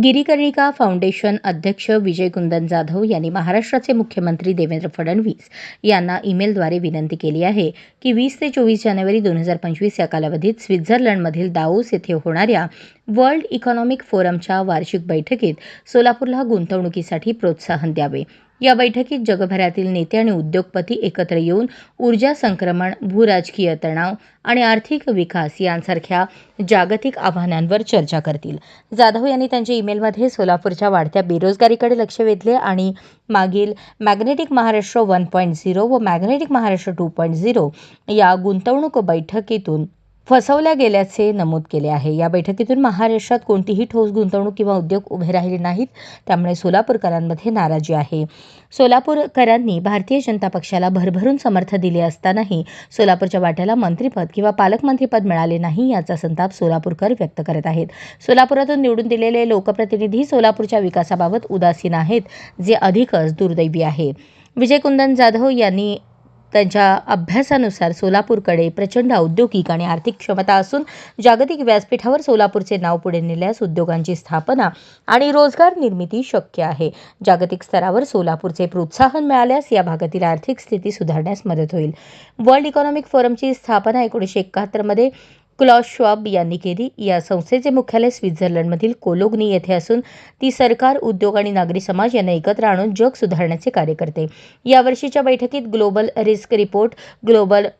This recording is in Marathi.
गिरीकर्णिका फाउंडेशन अध्यक्ष विजय कुंदन जाधव यांनी महाराष्ट्राचे मुख्यमंत्री देवेंद्र फडणवीस यांना ईमेलद्वारे विनंती केली आहे की वीस ते चोवीस जानेवारी दोन हजार पंचवीस या कालावधीत स्वित्झर्लंडमधील दाओस येथे होणाऱ्या वर्ल्ड इकॉनॉमिक फोरमच्या वार्षिक बैठकीत सोलापूरला गुंतवणुकीसाठी प्रोत्साहन द्यावे. या बैठकीत जगभरातील नेते आणि उद्योगपती एकत्र येऊन ऊर्जा संक्रमण भूराजकीय तणाव आणि आर्थिक विकास यांसारख्या जागतिक आव्हानांवर चर्चा करतील. जाधव यांनी त्यांच्या ईमेलमध्ये सोलापूरच्या वाढत्या बेरोजगारीकडे लक्ष वेधले आणि मागील magnetic Maharashtra one point zero व magnetic Maharashtra two point zero या गुंतवणूक बैठकीतून फसवल्या गेल्याचे नमूद केले आहे. या बैठकीतून महाराष्ट्रात कोणतीही ठोस गुंतवणूक किंवा उद्योग उभे राहिले नाहीत त्यामुळे सोलापूरकरांमध्ये नाराजी आहे. सोलापूरकरांनी भारतीय जनता पक्षाला भरभरून समर्थ दिले असतानाही सोलापूरच्या वाट्याला मंत्रिपद किंवा पालकमंत्रीपद मिळाले नाही याचा संताप सोलापूरकर व्यक्त करत आहेत. सोलापुरातून निवडून दिलेले लोकप्रतिनिधी सोलापूरच्या विकासाबाबत उदासीन आहेत जे अधिकच दुर्दैवी आहे. विजय कुंदन जाधव यांनी त्यांच्या अभ्यासानुसार सोलापूरकडे प्रचंड औद्योगिक आणि आर्थिक क्षमता असून जागतिक व्यासपीठावर सोलापूरचे नाव पुढे नेल्यास उद्योगांची स्थापना आणि रोजगार निर्मिती शक्य आहे. जागतिक स्तरावर सोलापूरचे प्रोत्साहन मिळाल्यास या भागातील आर्थिक स्थिती सुधारण्यास मदत होईल. वर्ल्ड इकॉनॉमिक फोरमची स्थापना एकोणीसशे एकाहत्तरमध्ये क्लॉस श्वाब यांनी केली. या संस्थेचे मुख्यालय स्वित्झर्लंडमधील कोलोग्नी येथे असून ती सरकार उद्योग आणि नागरी समाज यांना एकत्र आणून जग सुधारण्याचे कार्य करते. यावर्षीच्या बैठकीत ग्लोबल रिस्क रिपोर्ट ग्लोबल